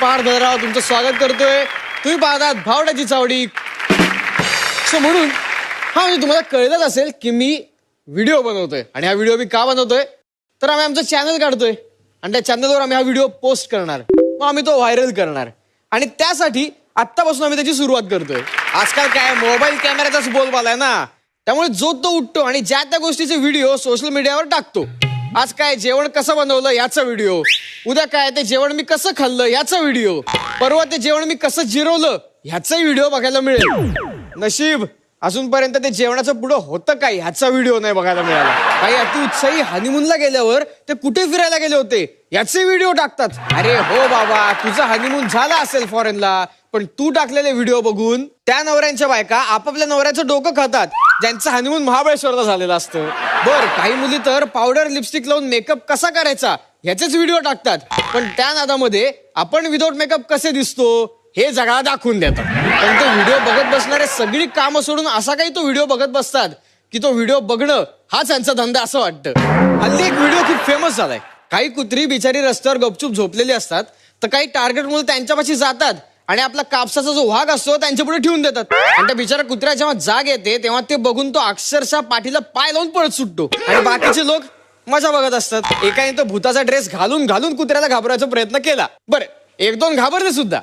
पार धराव तुमचं स्वागत करतोय. तुम्ही पाहतात भावड्याची चावडी. सो म्हणून हा म्हणजे तुम्हाला कळलंच असेल की मी व्हिडिओ बनवतोय. आणि हा व्हिडिओ मी का बनवतोय? तर आम्ही आमचं चॅनल काढतोय. आणि त्या चॅनलवर आम्ही हा व्हिडिओ पोस्ट करणार. मग आम्ही तो व्हायरल करणार. आणि त्यासाठी आत्तापासून आम्ही त्याची सुरुवात करतोय. आजकाल काय मोबाईल कॅमेऱ्याचाच बोलबाला आहे ना. त्यामुळे जो तो उठतो आणि ज्या त्या गोष्टीचे व्हिडिओ सोशल मीडियावर टाकतो. आज काय जेवण कसं बनवलं याचा व्हिडिओ उद्या काय ते जेवण मी कसं खाल्लं याचा व्हिडिओ परवा ते जेवण मी कसं जिरवलं ह्याचाही व्हिडिओ बघायला मिळेल. नशीब अजूनपर्यंत ते जेवणाचं पुढं होतं काय ह्याचा व्हिडिओ नाही बघायला मिळाला. काही अति उत्साही हनीमूनला गेल्यावर ते कुठे फिरायला गेले होते? याचे व्हिडिओ टाकतात. अरे हो बाबा तुझा हनीमून झाला असेल फॉरेनला पण तू टाकलेले व्हिडिओ बघून त्या नवऱ्यांच्या बायका आपापल्या नवऱ्याचं डोकं खातात. ज्यांचं हनीमून महाबळेश्वरला झालेलं असतं. बर काही मुली तर पावडर लिपस्टिक लावून मेकअप कसा करायचा ह्याचेच व्हिडिओ टाकतात. पण त्या नादामध्ये आपण विदाऊट मेकअप कसे दिसतो हे जगाला दाखवून देतात. पण तो व्हिडिओ बघत बसणारे सगळी कामं सोडून असा काही तो व्हिडिओ बघत बसतात की तो व्हिडिओ बघणं हाच त्यांचा धंदा असं वाटतं. हल्ली एक व्हिडिओ खूप फेमस झालाय. काही कुत्री बिचारी रस्त्यावर गपचूप झोपलेली असतात तर काही टार्गेट मुलं त्यांच्यापाशी जातात. आणि आपला कापसाचा जो वाघ असतो त्यांच्या पुढे ठेवून देतात. आणि त्या बिचारा कुत्र्या जेव्हा जाग येते तेव्हा ते बघून तो अक्षरशः पाठीला पाय लावून पळत सुटतो. आणि बाकीचे लोक मजा बघत असतात. एकाने तो भूताचा ड्रेस घालून घालून कुत्र्याला घाबरायचा प्रयत्न केला. बरं एक दोन घाबरले सुद्धा.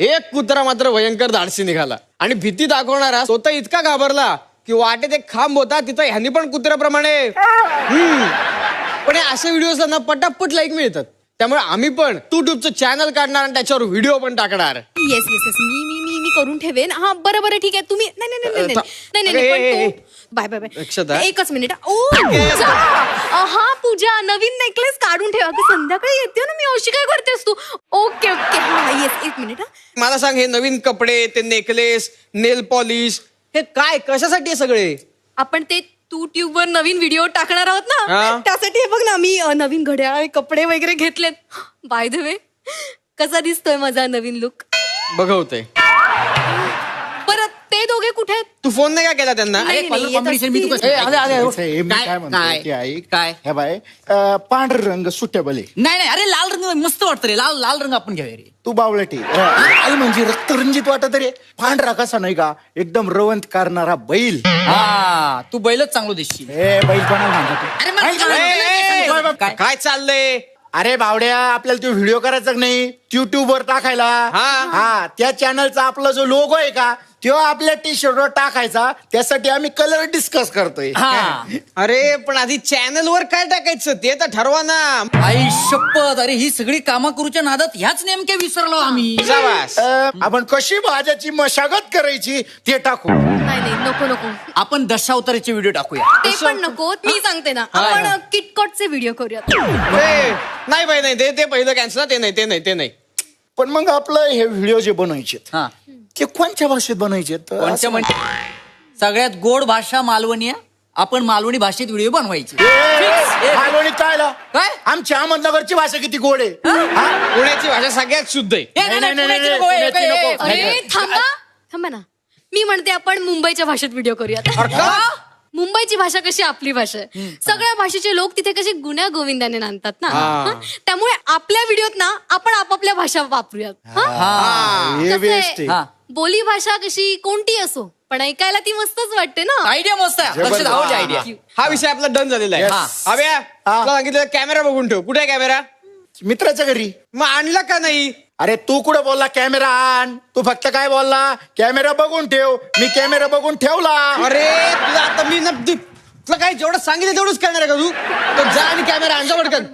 एक कुत्रा मात्र भयंकर धाडसी निघाला. आणि भीती दाखवणारा तो तर इतका घाबरला की वाटेत एक खांब होता तिथं ह्यांनी पण कुत्र्याप्रमाणे. हम्म. पण हे असे व्हिडिओ ना पटापट लाईक मिळतात. त्यामुळे आम्ही पण युट्यूबचं चॅनल काढणार आणि त्याच्यावर व्हिडिओ पण टाकणार. येस येस येस मी मी मी मी करून ठेवेन. हा बरं बरं ठीक आहे. तुम्ही नाही नाही नाही, नाही नाही नाही नाही अरे, पण तो बाय बाय बाय. एकच मिनिट ओ! पूजा हा पूजा नवीन नेकलेस काढून ठेवा. की संध्याकाळी येते ना मी. अशी काय करतेस तू? ओके ओके हा येस एक मिनिट हा. मला सांग हे नवीन कपडे ते नेकलेस नेल पॉलिश हे काय? कशासाठी आहे सगळे? आपण ते तू ट्यूब वर नवीन व्हिडिओ टाकणार आहोत हा. ना त्यासाठी हे बघ ना मी अ, नवीन घड्याळ कपडे वगैरे घेतलेत. बाय द वे कसा दिसतोय माझा नवीन लुक बघवतंय परत ते दोघे कुठे? आहेत तू फोन नाही का केला त्यांना? नाही, नाही, येत कॉम्बिनेशन मी तू असतील. कसं आले आले. हे मी काय- काय म्हणतो काय? की ऐक काय? हे बाय अं, पांढरा रंग सुटेबल आहे. नाही नाही अरे लाल रंग मस्त वाटतं रे. लाल लाल रंग आपण घ्यावे रे. तू बावळटी. लाल म्हणजे रक्तरंजित वाटत रे. पांढरा कसा नाही का? एकदम रवंत करणारा बैल. हा तू बैलच चांगलो दिसशील. हे बैल कोणाला? अरे मला- ए, ए? ए, काय? काय चाललंय? अरे बावड्या आपल्याला तो व्हिडिओ करायचा का नाही? युट्यूब वर टाकायला. हा. हा त्या चॅनलचा आपला जो लोगो आहे का? तो आपल्या टी शर्टवर टाकायचा त्यासाठी आम्ही कलर डिस्कस करतोय. हा. अरे पण आधी चॅनल वर काय टाकायचं? ते तर ठरवा ना. आई शपथ. अरे ही सगळी कामा करूच्या नादात ह्याच नेमक्या विसरलो आम्ही. शाबास. अं, आपण कशी भाज्याची मशागत करायची ते टाकू. नाही नाही नको नको. आपण दशावताराचे व्हिडिओ टाकूया. ते पण नको. मी सांगते ना. आपण. किटकॉटचे व्हिडिओ करूयात. ए, नाही बाई नाही ते ते पहिलं कॅन्सल ते नाही ते नाही ते नाही. पण मग आपलं हे व्हिडिओ जे बनवायचे हा. ते कोणत्या भाषेत बनवायचे कोणत्या म्हणजे? सगळ्यात गोड भाषा मालवणी आहे. आपण मालवणी भाषेत व्हिडिओ बनवायचे. ए, मालवणी काय ला? काय? आमची अहमदनगरची भाषा किती गोड आहे? हा? पुण्याची भाषा सगळ्यात शुद्ध आहे. ए, नाही, नाही, नाही, नाही, पुण्याची नाही, नको, ए, पुण्याची ए, नको. ए, अरे थांबा. थांबा ना. मी म्हणते आपण मुंबईच्या भाषेत व्हिडिओ करूयात. मुंबईची भाषा कशी आपली भाषा आहे. सगळ्या भाषेचे लोक तिथे कसे गुण्या गोविंदाने नांदतात ना? हा. त्यामुळे आपल्या व्हिडिओत ना आपण आपापल्या भाषा वापरूयात. हं? हा. हे. कसं बेस्ट आहे, आहे. हा. बोली भाषा कशी कोणती असो पण ऐकायला ती मस्तच वाटते ना. आयडिया मस्त आहे. आयडिया हा विषय आपला डन झालेला आहे. Yes. हव्या तुला सांगितलं कॅमेरा बघून ठेव. कुठे आहे कॅमेरा मित्राच्या घरी. मग आणला का नाही? अरे तू कुठं बोलला? कॅमेरा आण. तू फक्त काय बोलला? कॅमेरा बघून ठेव. मी कॅमेरा बघून ठेवला. अरे तुला आता मी ना तू- तुला काय जेवढं सांगितलं तेवढंच करणार आहे का तू? तर जा आणि कॅमेरा आणजा पटकन.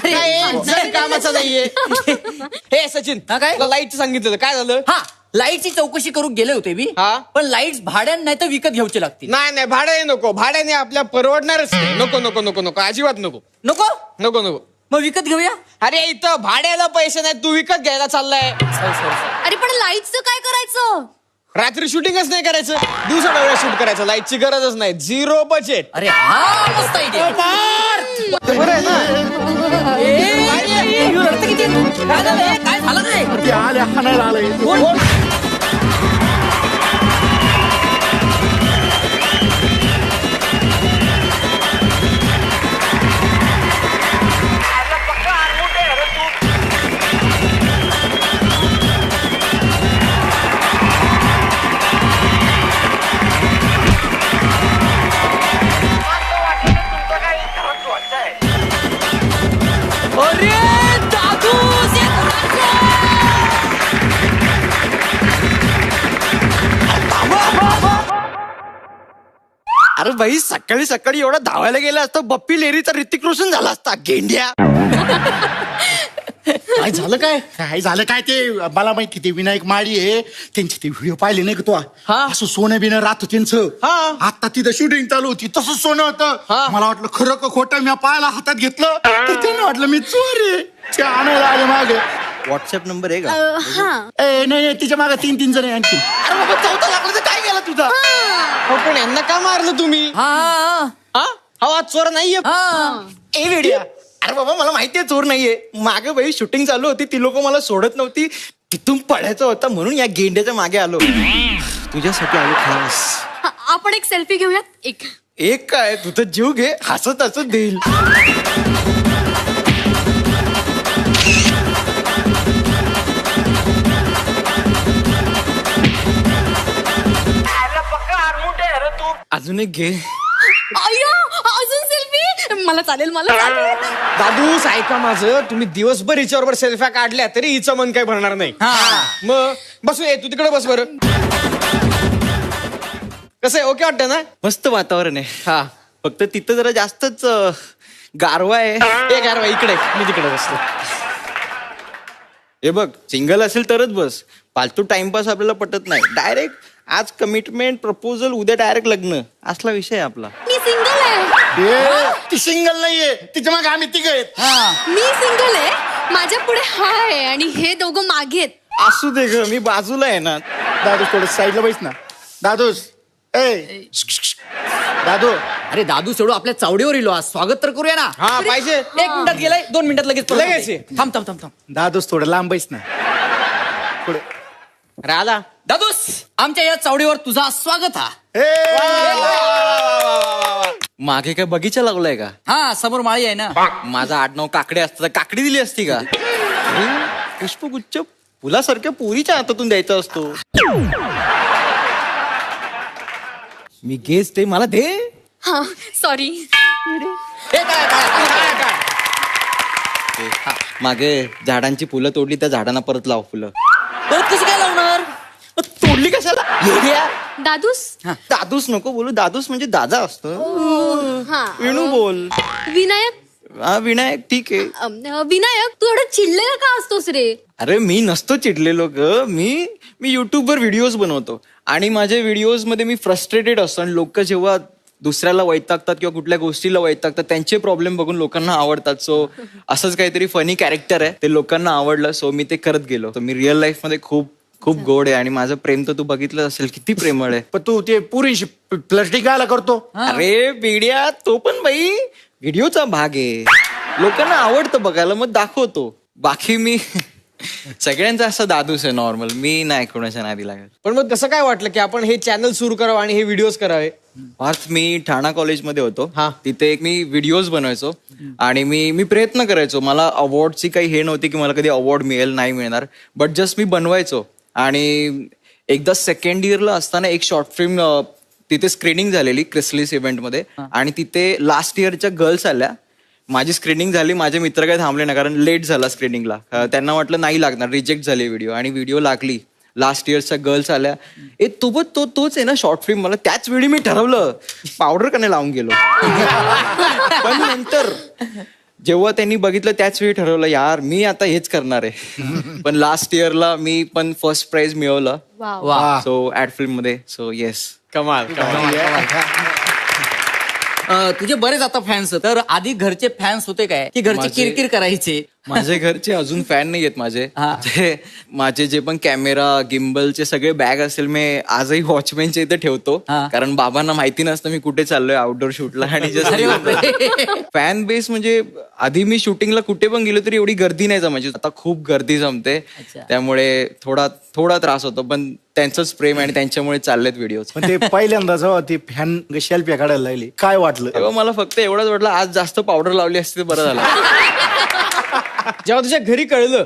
काय कामाचा नाहीये. हे सचिन हा, काय? तुला लाईटचं सांगितलं काय झालं? हा. लाईटची चौकशी करून गेले होते मी हा? पण लाइट भाड्यान नाही तर विकत घ्यायची लागतील नाही नाही भाड्याने नको भाड्याने आपल्या परवडणारच नाही नको नको नको नको अजिबात नको नको नको नको मग विकत घेऊया अरे इथं भाड्याला पैसे नाही तू विकत घ्यायला चाललाय अरे पण लाईटचं काय करायचं रात्री शूटिंगच नाही करायचं दिवसा डोळ्या शूट करायचं लाईटची गरजच नाही झिरो बजेट अरे हा मस्त बरं आहे ना काय झालं काय झालं रे ते आले हाणायला आलंय अरे बाई सकाळी सकाळी एवढा धावायला गेला असता बप्पी लेरीचा ऋतिक रोशन झाला असता गेंड्या. काय झालं काय? काय झालं काय ते? मला माहिती ते विनायक माळी आहे. त्यांचे ते व्हिडिओ पाहिले नाही का तू? असं सोनं बिनं राहत त्यांचं. हा. आता तिथं शूटिंग चालू होती. तसंच सोनं होतं. मला वाटलं खरं का खोटं मी पायाला हातात घेतलं. तर त्याने वाटलं मी चोर आहे. ते आणायला आले मागे. व्हॉट्सअप नंबर आहे का? अ, हा. ए नाही नाही, तिच्यामागे तीन तीन जण आहे आणखी अरे बाबा चौथा लागला तर काय गेला तुझा? हो. पण यांना का मारलं तुम्ही? हा. हा, हा हा आज चोर नाहीये. हा. ए वेडिया अरे बाबा मला माहितीये चोर नाहीये. मागे बाई शूटिंग चालू होती ती लोक मला सोडत नव्हती. तिथून पळायचं होतं म्हणून या गेंड्याच्या मागे आलो. तुझ्यासाठी आलो खास. हा, आपण एक सेल्फी घेऊयात? एक. एक काय? तुझं जीव घे. हसत हसत देईल. अजून एक घे. अय्या, मला चालेल मला चालेल. दादूस ऐका माझं तुम्ही दिवसभर हिच्याबरोबर सेल्फ्या काढल्या तरी हिचं मन काही भरणार नाही. मग बसू ये तू तिकडे बस बरं. कसं आहे ओके वाटतं ना? मस्त वातावरण आहे. हा. फक्त तिथं जरा जास्तच अं, गारवा आहे. एक यार बाई, इकडे. मी तिकडे बसतो. हे बघ सिंगल असेल तरच बस. फालतू टाइमपास आपल्याला पटत नाही. डायरेक्ट आज कमिटमेंट प्रपोजल उद्या डायरेक्ट लग्न. असला विषय आहे आपला. मी सिंगल आहे. ती सिंगल नाहीये. तिच्यामागे आम्ही तिघ आहेत. मी सिंगल आहे. माझ्या पुढे हा आहे आणि हे दोघं मागे आहेत. असू दे ग मी बाजूला आहे ना. दादूस थोडं साईडला बैस ना. दादूस ए दादू. अरे दादू सोडू आपल्या चावडीवर इलो आज. स्वागत तर करूया ना. हा पाहिजे. एक मिनिटात गेलाय दोन मिनिटात लगेच परत लगेच. येते. थांब थांब थांब थांब. दादूस थोडं लांब बैस ना. पुढे अरे आला. दादूस आमच्या या चावडीवर तुझा स्वागत हा. मागे काय बगीचा लागलाय का? हा समोर माळी आहे ना. माझं आडनाव काकडे असतं तर काकडी दिली असती का? पुष्पगुच्छ फुलासारख्या पुरीच्या हातातून द्यायचा असतो. मी घेच ते मला दे. हा सॉरी हे काय काय काय मागे झाडांची फुलं तोडली त्या झाडांना परत लाव फुलं. परत कशी काय लावणार? मग तोडली कशाला? येड्या. दादूस? दादूस नको बोलू. दादूस म्हणजे दादा असतो. हा. विणू बोल. विनायक? हा विनायक ठीक आहे. अम, विनायक तू एवढं चिडलेला का असतोस रे? अरे मी नसतो चिडलेलो ग. मी मी युट्यूबवर व्हिडिओज बनवतो. आणि माझ्या व्हिडिओजमध्ये मी फ्रस्ट्रेटेड असतो. आणि लोक जेव्हा दुसऱ्याला वैतागतात किंवा कुठल्या गोष्टीला वैतागतात त्यांचे प्रॉब्लेम बघून लोकांना आवडतात. सो असंच काहीतरी फनी कॅरेक्टर आहे. ते लोकांना आवडलं सो मी ते करत गेलो. मी रिअल लाईफमध्ये खूप खूप गोड आहे आणि माझं प्रेम तर तू बघितलं असेल किती प्रेमळ आहे. पण तू ते पुरीशी प्लास्टिक गायला करतो. अरे बिड्या तो पण बाई व्हिडिओचा भाग आहे. लोकांना आवडतं बघायला मग दाखवतो. बाकी मी सगळ्यांचा असं दादूस आहे नॉर्मल मी नाही कोणाच्या नादी लागत. पण मग कसं काय वाटलं की आपण हे चॅनल सुरू करावं आणि हे व्हिडिओज करावे? पाच मी ठाणा कॉलेजमध्ये होतो. हा. तिथे एक मी व्हिडिओज बनवायचो. आणि मी मी प्रयत्न करायचो. मला अवॉर्डची काही हे नव्हती की मला कधी अवॉर्ड मिळेल नाही मिळणार. बट जस्ट मी बनवायचो. आणि एकदा सेकंड इयरला असताना एक शॉर्ट फिल्म तिथे स्क्रीनिंग झालेली क्रिसलिस इव्हेंटमध्ये आणि तिथे लास्ट इयरच्या गर्ल्स आल्या. माझी स्क्रीनिंग झाली माझे मित्र काही थांबले नाही कारण लेट झाला स्क्रीनिंगला त्यांना वाटलं नाही लागणार रिजेक्ट झाली व्हिडिओ आणि व्हिडिओ लागली. लास्ट इयरच्या गर्ल्स आल्या. ए तो तो तोच आहे ना शॉर्ट फिल्म मला त्याच वेळी मी ठरवलं. पावडर कने लावून गेलो? पण नंतर जेव्हा त्यांनी बघितलं त्याच वेळी ठरवलं यार मी आता हेच करणार आहे. पण लास्ट इयरला मी पण फर्स्ट प्राइज मिळवलं. सो ऍड फिल्ममध्ये सो येस कमाल कमाल. अं, तुझे बरेच आता फॅन्स तर आधी घरचे फॅन्स होते काय? की घरचे किरकिर करायचे? माझे घरचे अजून फॅन नाही आहेत माझे हा. ते माझे जे पण कॅमेरा गिम्बलचे सगळे बॅग असेल मी आजही वॉचमॅनच्या इथे ठेवतो. कारण बाबांना माहिती नसतं मी कुठे चाललोय आउटडोर शूटला आणि. फॅन बेस म्हणजे आधी मी शूटिंगला कुठे पण गेलो तरी एवढी गर्दी नाही जमायची आता खूप गर्दी जमते. त्यामुळे थोडा थोडा त्रास होतो पण त्यांचंच प्रेम आणि त्यांच्यामुळे चाललेत व्हिडिओ पण ते पहिल्यांदा जेव्हा ती फॅन शेल्फी काढायला लागली काय वाटलं तेव्हा मला फक्त एवढंच वाटलं आज जास्त पावडर लावली असती तर बरं झालं जेव्हा तुझ्या घरी कळलं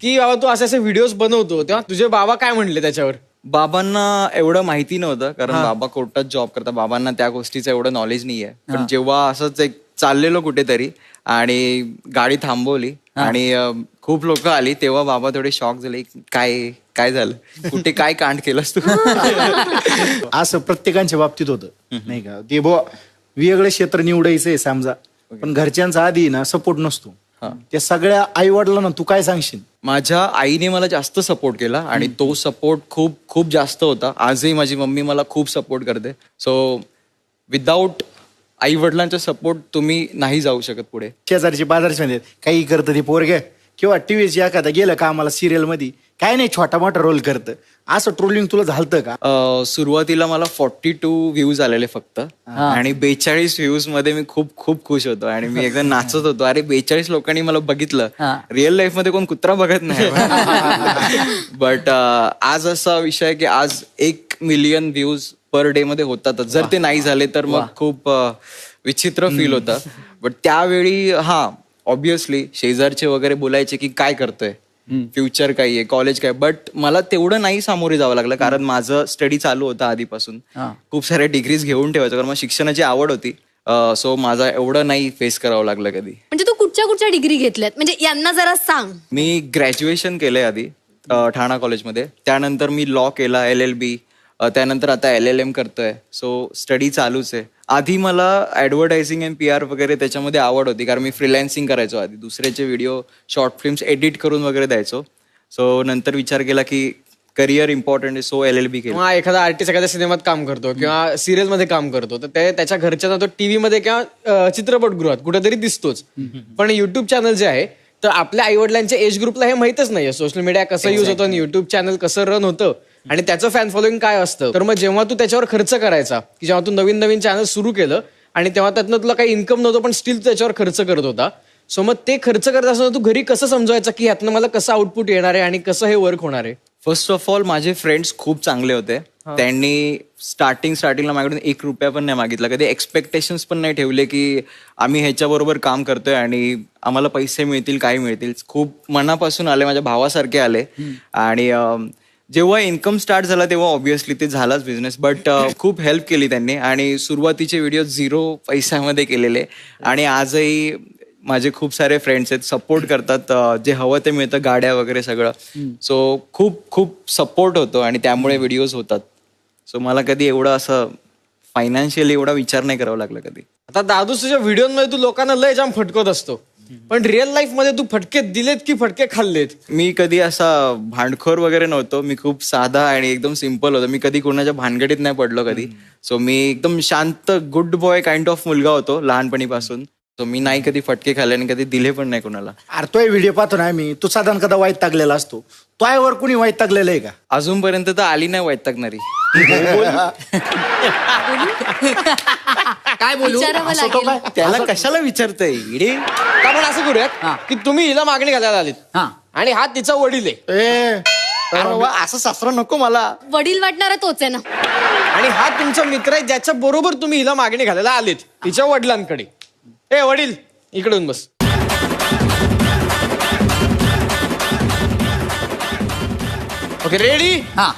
की बाबा तू असे असे व्हिडिओज बनवतो तेव्हा तुझे बाबा काय म्हणले त्याच्यावर? बाबांना एवढं माहिती नव्हतं कारण बाबा कोर्टात जॉब करतात. बाबांना त्या गोष्टीचं एवढं नॉलेज नाहीये. पण जेव्हा असंच एक चाललेलो कुठेतरी आणि गाडी थांबवली आणि खूप लोक आली तेव्हा बाबा थोडे शॉक झाले काय काय झालं? कुठे काय कांड केलंस तू? असं प्रत्येकांच्या बाबतीत होतं नाही का? ते बुवा वेगळं क्षेत्र निवडायचंय समजा. पण घरच्यांचा आधी ना सपोर्ट नसतो. त्या सगळ्या आई वडिलांना तू काय सांगशील? माझ्या आईने मला जास्त सपोर्ट केला आणि तो सपोर्ट खूप खूप जास्त होता. आजही माझी मम्मी मला खूप सपोर्ट करते. सो विदाऊट आई वडिलांचा सपोर्ट तुम्ही नाही जाऊ शकत पुढे. शेजारचे बाजारचे म्हणतात काही करतं ते पोरगे? किंवा टीव्हीची एखादा गेलं का आम्हाला सिरियलमध्ये काय नाही छोटा मोठा रोल करतं. असं ट्रोलिंग तुला झालतं का? अं, सुरुवातीला मला फॉर्टी टू व्ह्यूज आलेले फक्त. आणि बेचाळीस व्ह्यूजमध्ये मी खूप खूप खुश होतो. आणि मी एकदम नाचत होतो. अरे बेचाळीस लोकांनी मला बघितलं. रिअल लाईफमध्ये कोण कुत्रा बघत नाही. बट आज असा विषय आहे की आज एक मिलियन व्ह्यूज पर डे मध्ये होतातच जर ते नाही झाले तर मग खूप अं, विचित्र फील होतं. बट त्यावेळी हा ऑब्विसली शेजारचे वगैरे बोलायचे की काय करतोय? फ्युचर काय आहे कॉलेज काय बट मला तेवढं नाही सामोरे जावं लागलं कारण माझं स्टडी चालू होतं आधीपासून. खूप साऱ्या डिग्रीज घेऊन ठेवायचं कारण मला शिक्षणाची आवड होती. सो माझा एवढं नाही फेस करावं लागलं कधी. म्हणजे तू कुठच्या कुठच्या डिग्री घेतल्यात? म्हणजे यांना जरा सांग. मी ग्रॅज्युएशन केलंय आधी ठाणा कॉलेजमध्ये त्यानंतर मी लॉ केला एल एल बी त्यानंतर आता एल एल एम करतोय. सो स्टडी चालूच आहे. आधी मला ऍडव्हर्टायझिंग अँड पी आर वगैरे त्याच्यामध्ये आवड होती कारण मी फ्रीलॅन्सिंग करायचो आधी. दुसऱ्याचे व्हिडिओ शॉर्ट फिल्म्स एडिट करून वगैरे द्यायचो. सो नंतर विचार केला की करिअर इम्पॉर्टंट आहे सो एल एल बी केलं. किंवा एखादा आर्टिस्ट एखाद्या सिनेमात काम करतो किंवा सिरियलमध्ये काम करतो तर ते त्याच्या घरच्यांना तो टीव्ही मध्ये किंवा चित्रपटगृहात कुठेतरी दिसतोच. पण युट्यूब चॅनल जे आहे तर आपल्या आई वडिलांच्या एज ग्रुपला हे माहितच नाहीये. सोशल मीडिया कसं युज होतं आणि युट्यूब चॅनल कसं रन होतं. आणि त्याचं फॅन फॉलोईंग काय असतं? तर मग जेव्हा तू त्याच्यावर खर्च करायचा की जेव्हा तू नवीन नवीन चॅनल सुरू केलं आणि तेव्हा त्यातनं तुला काही इन्कम नव्हतं पण स्टील त्याच्यावर खर्च करत होता. सो मग ते खर्च करत असताना तू घरी कसं समजवायचं की ह्यातनं मला कसं आउटपुट येणार आहे आणि कसं हे वर्क होणार आहे? फर्स्ट ऑफ ऑल माझे फ्रेंड्स खूप चांगले होते. त्यांनी स्टार्टिंग स्टार्टिंगला माझ्याकडून एक रुपया पण नाही मागितला. कधी एक्सपेक्टेशन्स पण नाही ठेवले की आम्ही ह्याच्याबरोबर काम करतोय आणि आम्हाला पैसे मिळतील काय मिळतील. खूप मनापासून आले माझ्या भावासारखे आले. आणि जेव्हा इन्कम स्टार्ट झाला तेव्हा ऑब्व्हियसली ते झालाच बिझनेस बट खूप हेल्प केली त्यांनी. आणि सुरुवातीचे व्हिडिओ झिरो पैशामध्ये केलेले. आणि आजही माझे खूप सारे फ्रेंड्स आहेत सपोर्ट करतात अं, जे हवं ते मिळतं गाड्या वगैरे सगळं. सो खूप खूप सपोर्ट होतो आणि त्यामुळे व्हिडिओज होतात. सो मला कधी एवढं असं फायनान्शियली एवढा विचार नाही करावा लागला कधी. आता दादू तुझ्या व्हिडिओमध्ये तू लोकांना लय जाम फटकत असतो. पण रिअल लाईफमध्ये तू फटके दिलेत की फटके खाल्लेत? मी कधी असा भांडखोर वगैरे नव्हतो. मी खूप साधा आणि एकदम सिंपल होतो. मी कधी कोणाच्या भानगडीत नाही पडलो कधी. सो मी एकदम शांत गुड बॉय काइंड ऑफ मुलगा होतो लहानपणीपासून. सो मी नाही कधी फटके खाल्ले आणि कधी दिले पण नाही कोणाला. अरे तोय व्हिडिओ पाहतो ना आम्ही. तू साधारण कदा वाईट टाकलेला असतो. तोयवर कुणी वाईट टाकलेलं आहे का? अजूनपर्यंत तर आली नाही वैतागणारी काय बोलू? विचारावं लागेल. त्याला कशाला विचारतय? इडे? तर आपण असं करूयात? की तुम्ही हिला मागणी घालायला आलीत. हा. आणि हा तिचा वडील आहे. ए. अरे वा, असं सासरा नको मला. वडील वाटणारा तोच आहे ना. आणि हा तुमचा मित्र आहे ज्याच्या बरोबर तुम्ही हिला मागणी घालायला आलीत तिच्या वडिलांकडे. ए वडील इकडून बस. ओके रेडी हा.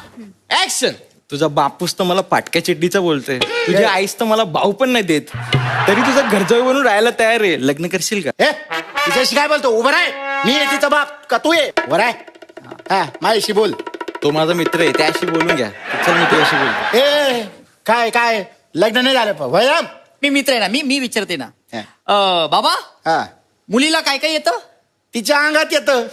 ऍक्शन तुझा बापूस तर मला पाटक्या चिड्डीचा बोलतोय. तुझी आईस तर मला भाऊ पण नाही देत. तरी तुझा घरजवळ बनून राहायला तयार आहे. लग्न करशील का? ए तिच्याशी काय बोलतो? उभं राय मी आहे तिचा बाप. का तू ये? उभं राय हा माझ्याशी बोल. तो माझा मित्र आहे. त्याशी बोलून घ्या. चल मी तुझ्याशी बोलतो. ए काय काय? लग्न नाही झालं प- मी मित्र आहे ना. मी मी विचारते ना. हा. अं, बाबा हा. मुलीला काय काय येतं? तिच्या अंगात येतं.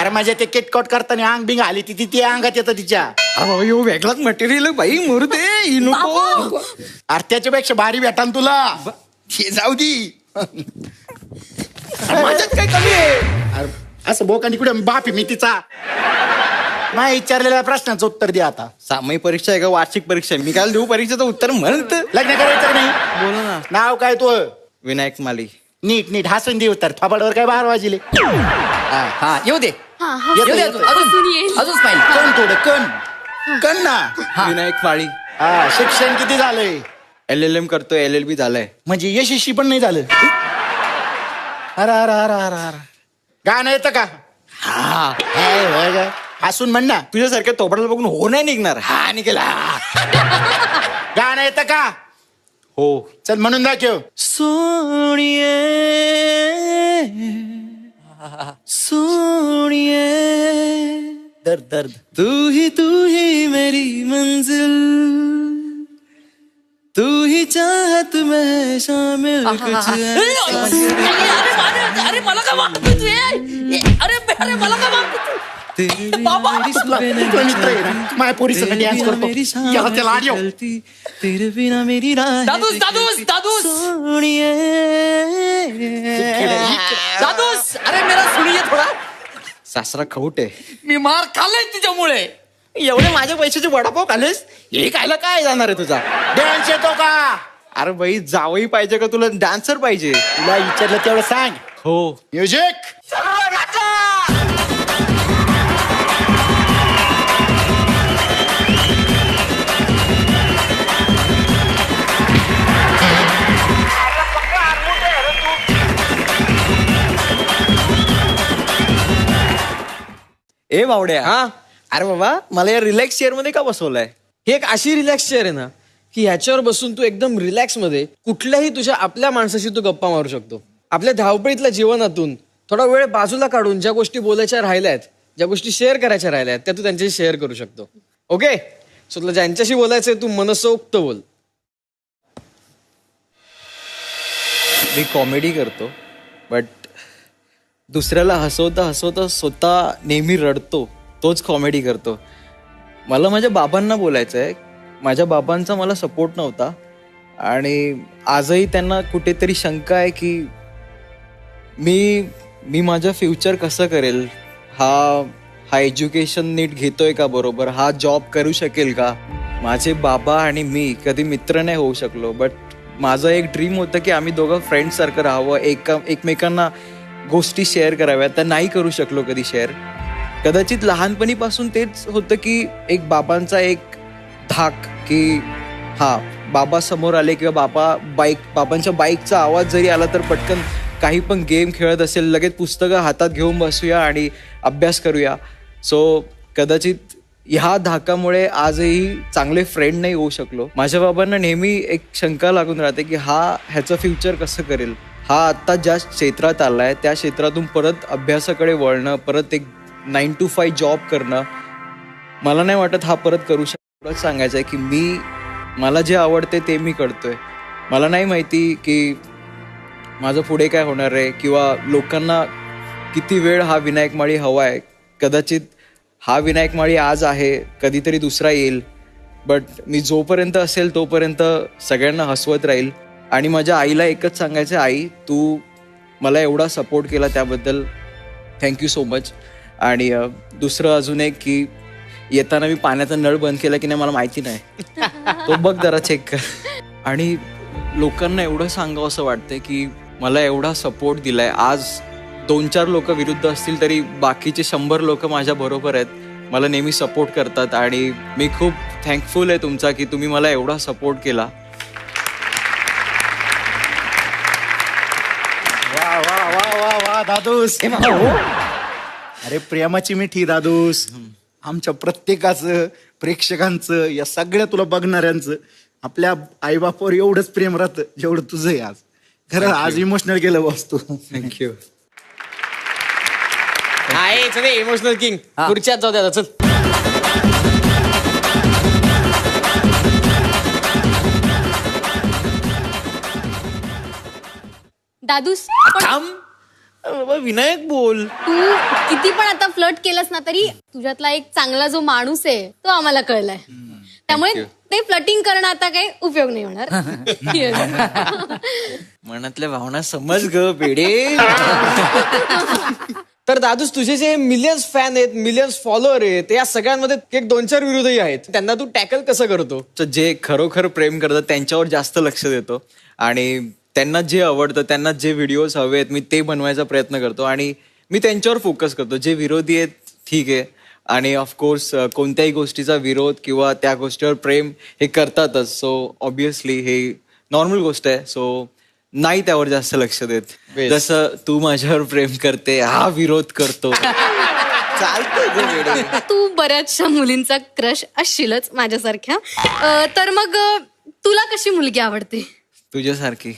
अरे माझ्या ते केटकट करताना अंग बिंग आली ती ती अंगात येतं तिच्या. अरे बाबा ह्यो वेगळाच मटेरियल बाई मरू दे ही नको. अरे त्याच्यापेक्षा भारी भेटा ना तुला हे जाऊ दी. माझ्यात काय कमी आहे? अरे असं बोकांनी कुठे बाप मी तिचा. नाही विचारलेल्या प्रश्नाचं उत्तर दे आता. सामायिक परीक्षा आहे का वार्षिक परीक्षा आहे? मी काल देऊ परीक्षेचं उत्तर म्हणत. लग्न करायचं का नाही? बोला ना. नाव काय तू विनायक माली नीट नीट. हसून दे उत्तर थोबाडवर काय बार वाजले? हा येऊ दे. येऊ दे येतो, अजून हसून येईल. अजून कण थोडं कण? कण ना? विनायक माळी हा शिक्षण किती झालंय? एल एल एम करतोय एल एल बी झालंय. म्हणजे यशस्वी पण नाही झालं. अरे अरे अरे अरे अरे. गाणं येतं का? हा हे, होय का? हसून म्हण ना. तुझ्यासारख्या तोपडाला बघून हो नाही निघणार. हा निघेल हा. गाणं येतं का? हो. चल म्हणून दाखव. सोनिये. सोनिए दर्द दर्द तू ही तू ही मेरी मंजिल तू ही चाहत में शामिल कुछ अरे अरे का मारतो तू? ए, ए, अरे अरे मला का तू? बाबा! माझ्या करतो. त्याला दादूस दादूस दादूस दादूस अरे मेरा सुनिये थोडा सासरा खवट आहे मी मार खाल्लाय तुझ्यामुळे एवढे माझ्या पैशाचे वडापाव खालेस हे खायला काय जाणार आहे तुझा Dance येतो का अरे बाई जावई पाहिजे का तुला डान्सर पाहिजे तुला विचारलं तेवढं सांग हो म्युझिक ए बावड्या हा? अरे बाबा मला या रिलॅक्स चेअरमध्ये का बसवलंय? ही एक अशी रिलॅक्स चेअर आहे ना की ह्याच्यावर बसून तू एकदम रिलॅक्समध्ये कुठल्याही तुझ्या आपल्या माणसाशी तू गप्पा मारू शकतो. आपल्या धावपळीतल्या जीवनातून थोडा वेळ बाजूला काढून ज्या गोष्टी बोलायच्या राहिल्या आहेत ज्या गोष्टी शेअर करायच्या राहिल्या आहेत त्या तू त्यांच्याशी शेअर करू शकतो. ओके सो तुला ज्यांच्याशी बोलायचंय तू मनसोक्त बोल. मी कॉमेडी करतो बट दुसऱ्याला हसवता हसवता स्वतः नेहमी रडतो तोच कॉमेडी करतो. मला माझ्या बाबांना बोलायचं आहे माझ्या बाबांचा मला सपोर्ट नव्हता. आणि आजही त्यांना कुठेतरी शंका आहे की मी मी माझं फ्युचर कसं करेल? हा हा एज्युकेशन नीट घेतोय का बरोबर? हा जॉब करू शकेल का? माझे बाबा आणि मी कधी मित्र नाही होऊ शकलो. बट माझं एक ड्रीम होतं की आम्ही दोघं फ्रेंड सारखं राहावं. एका एकमेकांना गोष्टी शेअर कराव्या त्या नाही करू शकलो कधी शेअर. कदाचित लहानपणीपासून तेच होतं की एक बाबांचा एक धाक की हा बाबा समोर आले किंवा बाबा बाईक बाबांच्या बाईकचा आवाज जरी आला तर पटकन काही पण गेम खेळत असेल लगेच पुस्तकं हातात घेऊन बसूया आणि अभ्यास करूया. सो कदाचित ह्या धाकामुळे आजही चांगले फ्रेंड नाही होऊ शकलो. माझ्या बाबांना नेहमी एक शंका लागून राहते की हा ह्याचं फ्युचर कसं करेल? हा आत्ता ज्या क्षेत्रात आला आहे त्या क्षेत्रातून परत अभ्यासाकडे वळणं परत एक नाईन टू फाईव्ह जॉब करणं मला नाही वाटत हा परत करू शकतो एवढंच सांगायचं आहे की मी मला जे आवडते ते मी करतोय. मला नाही माहिती की माझं पुढे काय होणार आहे किंवा लोकांना किती वेळ हा विनायक माळी हवा आहे. कदाचित हा विनायक माळी आज आहे कधीतरी दुसरा येईल. बट मी जोपर्यंत असेल तोपर्यंत सगळ्यांना हसवत राहील. आणि माझ्या आईला एकच सांगायचं आई तू मला एवढा सपोर्ट केला त्याबद्दल थँक्यू सो मच आणि दुसरं अजून एक की येताना मी पाण्याचा नळ बंद केला की नाही मला माहिती नाही. तो बघ जरा चेक कर. आणि लोकांना एवढं सांगावं असं वाटतंय की मला एवढा सपोर्ट दिलाय. आज दोन चार लोक विरुद्ध असतील तरी बाकीचे शंभर लोक माझ्या बरोबर आहेत. मला नेहमी सपोर्ट करतात आणि मी खूप थँकफुल आहे तुमचा की तुम्ही मला एवढा सपोर्ट केला. दादूस. अरे प्रेमाची मिठी दादूस. आमच्या प्रत्येकाचं प्रेक्षकांचं या सगळ्या तुला बघणाऱ्यांचं आपल्या आईबापावर एवढंच प्रेम राहतं जेवढं तुझं आहे आज. खरं आज इमोशनल गेलं बस तू. थँक्यू आहे इमोशनल किंग खुर्च्यात जाऊ द्या चल. दादूस थांब. बाबा विनायक बोल. तू किती पण आता फ्लर्ट केलंस ना तरी तुझ्यातला एक चांगला जो माणूस आहे तो आम्हाला कळलाय. त्यामुळे ते फ्लटिंग करणं आता काही उपयोग नाही होणार. मनातल्या भावना समज ग बेडे. तर दादूस तुझे जे मिलियन्स फॅन आहेत मिलियन्स फॉलोअर आहेत या सगळ्यांमध्ये एक दोन चार विरोधही आहेत. त्यांना तू टॅकल कसं करतो? तर जे खरोखर प्रेम करतात त्यांच्यावर जास्त लक्ष देतो. आणि त्यांना जे आवडतं त्यांना जे व्हिडिओज हवे आहेत मी ते बनवायचा प्रयत्न करतो आणि मी त्यांच्यावर फोकस करतो. जे विरोधी आहेत ठीक आहे. आणि ऑफकोर्स कोणत्याही गोष्टीचा विरोध किंवा त्या गोष्टीवर प्रेम हे करतातच. सो ऑब्विसली हे नॉर्मल गोष्ट आहे. सो नाही त्यावर जास्त लक्ष देत. जसं तू माझ्यावर प्रेम करते हा विरोध करतो. तू बऱ्याचशा मुलींचा क्रश असशीलच माझ्यासारख्या. तर मग तुला कशी मुलगी आवडते? तुझ्यासारखी.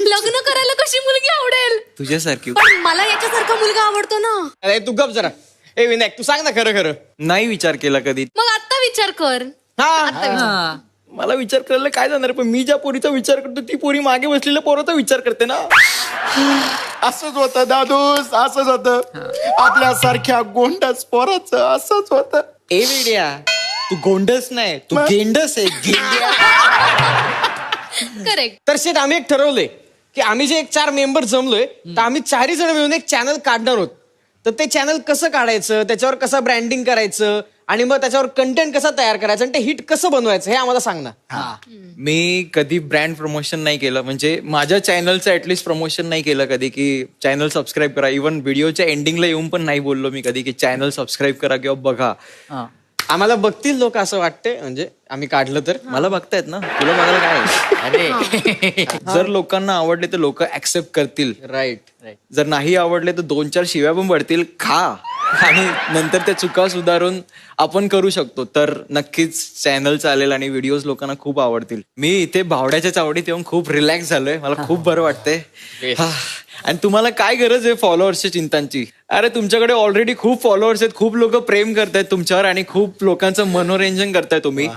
लग्न करायला कशी मुलगी आवडेल? तुझ्यासारखी. पण मला याच्यासारखा मुलगा आवडतो ना. अरे तू गप जरा. ए विनायक तू सांग ना खरं खरं. नाही विचार केला कधी. मग आता विचार कर. हा. आता विचार. हा. मला विचार करायला काय जाणार पण मी ज्या पोरीचा विचार करतो ती पोरी मागे बसलेल्या पोराचा विचार करते ना. असंच होतं दादूस असंच होतं. आपल्यासारख्या गोंडस पोराचं असंच होतं. ए वेड्या. तू गोंडस नाही तू गेंडस आहे गेंड्या. करेक्ट तर शेट आम्ही एक ठरवलंय की आम्ही जे एक चार मेंबर जमलोय तर आम्ही चारही जण मिळून एक चॅनल काढणार आहोत. तर ते चॅनल कसं काढायचं त्याच्यावर कसं ब्रँडिंग करायचं आणि मग त्याच्यावर कंटेंट कसा तयार करायचं आणि ते हिट कसं बनवायचं हे आम्हाला सांग ना मी कधी ब्रँड प्रमोशन नाही केलं म्हणजे माझ्या चॅनलचं ऍटलिस्ट प्रमोशन नाही केलं कधी की चॅनल सबस्क्राईब करा. इव्हन व्हिडिओच्या एंडिंगला येऊन पण नाही बोललो मी कधी की चॅनल सबस्क्राईब करा किंवा बघा. हा. आम्हाला बघतील लोक असं वाटते म्हणजे आम्ही काढलं तर. मला बघतायत ना. तुला बघायला काय आहे? अरे. जर लोकांना आवडले तर लोक ऍक्सेप्ट करतील. राईट जर नाही आवडले तर दोन चार शिव्या पण पडतील. खा. आणि नंतर त्या चुका सुधारून आपण करू शकतो. तर नक्कीच चॅनल चालेल आणि व्हिडिओज लोकांना खूप आवडतील. मी इथे भावड्याच्या चावडीत येऊन खूप रिलॅक्स झालोय. मला खूप बरं वाटतंय. आणि तुम्हाला काय गरज आहे फॉलोअर्सच्या चिंतांची? अरे तुमच्याकडे ऑलरेडी खूप फॉलोअर्स आहेत. खूप लोक प्रेम करतायत तुमच्यावर आणि खूप लोकांचं मनोरंजन करताय तुम्ही.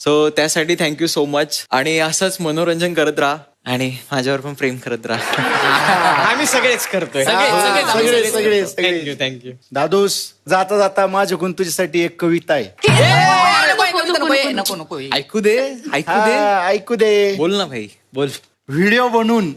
सो त्यासाठी थँक्यू सो मच आणि असंच मनोरंजन करत राहा. आणि माझ्यावर पण प्रेम करत राहा. आम्ही सगळेच करतोय. सगळे थँक्यू थँक्यू दादूस जाता जाता माझ्या गुंतुजीसाठी एक कविता आहे. नको नको ऐकू दे ऐकू दे. ऐकू दे. बोल ना भाई. बोल. व्हिडिओ बनून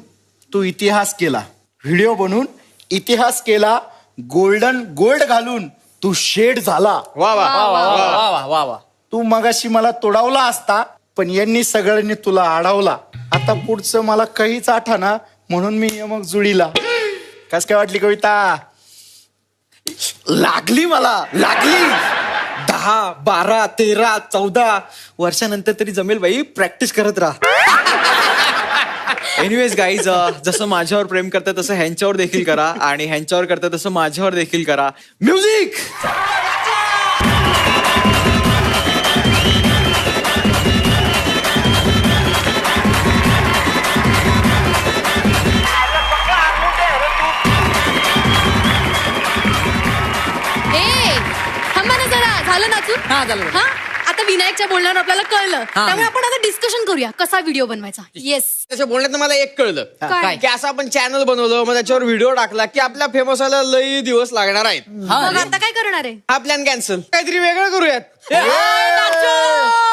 तू इतिहास केला. व्हिडिओ बनून इतिहास केला. गोल्डन गोल्ड घालून तू शेड झाला. वा वा वा वा वा वा. तू मगाशी मला तोडावला असता. पण यांनी सगळ्यांनी तुला अडवला आता पुढचं मला काहीच आठाना म्हणून मी मग जुळीला. कस काय वाटली कविता? लागली मला लागली. दहा बारा तेरा चौदा वर्षानंतर तरी जमेल बाई प्रॅक्टिस करत राहा. एनिवेज गाईज जसं माझ्यावर प्रेम करता तसं ह्यांच्यावर देखील करा आणि ह्यांच्यावर करता तसं माझ्यावर देखील करा. म्युझिक झालं नाचून हा, झालं. हा? आता विनायकच्या बोलण्यावर आपल्याला कळलं. त्यामुळे आपण आता डिस्कशन करूया. कसा व्हिडिओ बनवायचा? येस त्याच्या बोलण्यात मला एक कळलं. काय? की असं आपण चॅनल बनवलं मग त्याच्यावर व्हिडिओ टाकला की आपल्या फेमस व्हायला लई दिवस लागणार आहेत. हा, मग आता काय करणार आहे? हा प्लॅन कॅन्सल काहीतरी वेगळं करूयात.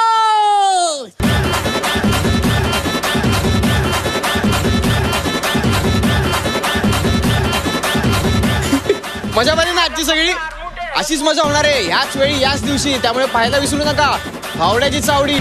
मजा पाहिजे ना आजची सगळी? अशीच मजा होणार आहे. याच वेळी याच दिवशी. त्यामुळे पाहायला विसरू नका. भावड्याची चावडी.